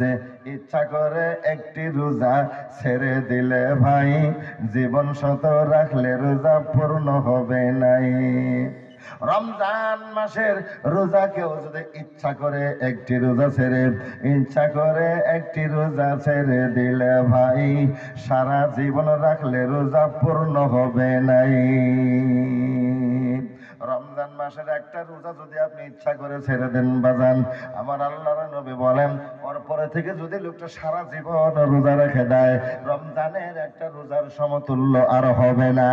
যে ইচ্ছা করে একটি রোজা ছেড়ে দিলে ভাই, জীবন শত রাখলে রোজা পূর্ণ হবে নাই। রমজান মাসের রোজা কেউ যদি ইচ্ছা করে একটি রোজা ছেড়ে, ইচ্ছা করে একটি রোজা ছেড়ে দিলে ভাই, সারা জীবন রাখলে রোজা পূর্ণ হবে নাই। রমজান মাসের একটা রোজা যদি আপনি ইচ্ছা করে ছেড়ে দেন, বাজান। আমার আল্লাহর নবী বলেন পরে থেকে যদি লোকটা সারা জীবন রোজা রেখে দেয়, রমজানের একটা রোজার সমতুল্য আর হবে না।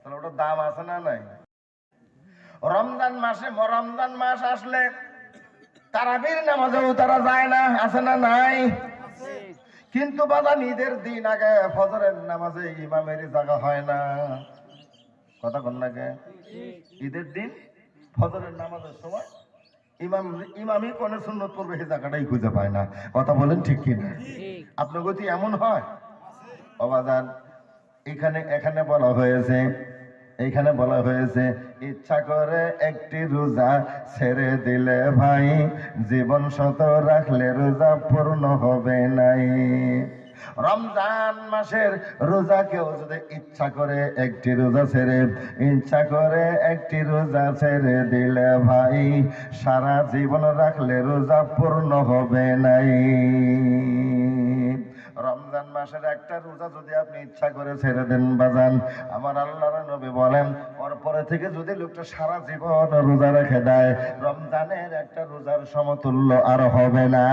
তাহলে ওটার দাম আছে না নাই? রমজান মাসে রমজান মাস আসলে তারাবির নামাজেও তারা যায় না, আছে না নাই? কিন্তু বাবা ঈদের দিন আগে ফজরের নামাজে ইমামের জায়গা হয় না। কথা কন লাগে ঈদের দিন ফজরের নামাজের সময় ইমাম, ইমামই কোন সুন্নত পড়বে, সেই জায়গাটাই খুঁজে পায় না। কথা বলেন ঠিক কিনা? আপনার গতি এমন হয়? অবাদান এখানে এখানে বলা হয়েছে এইখানে বলা হয়েছে, ইচ্ছা করে একটি রোজা ছেড়ে দিলে ভাই, জীবন শত রাখলে রোজা পূর্ণ হবে নাই। রমজান মাসের রোজা কেউ যদি ইচ্ছা করে একটি রোজা ছেড়ে, ইচ্ছা করে একটি রোজা ছেড়ে দিলে ভাই, সারা জীবন রাখলে রোজা পূর্ণ হবে নাই। রমজান মাসের একটা রোজা যদি আপনি ইচ্ছা করে ছেড়ে দেন বাজান, আমার আল্লাহর নবী বলেন ওর পরে থেকে যদি লোকটা সারা জীবন রোজা রেখে দেয়, রমজানের একটা রোজার সমতুল্য আর হবে না।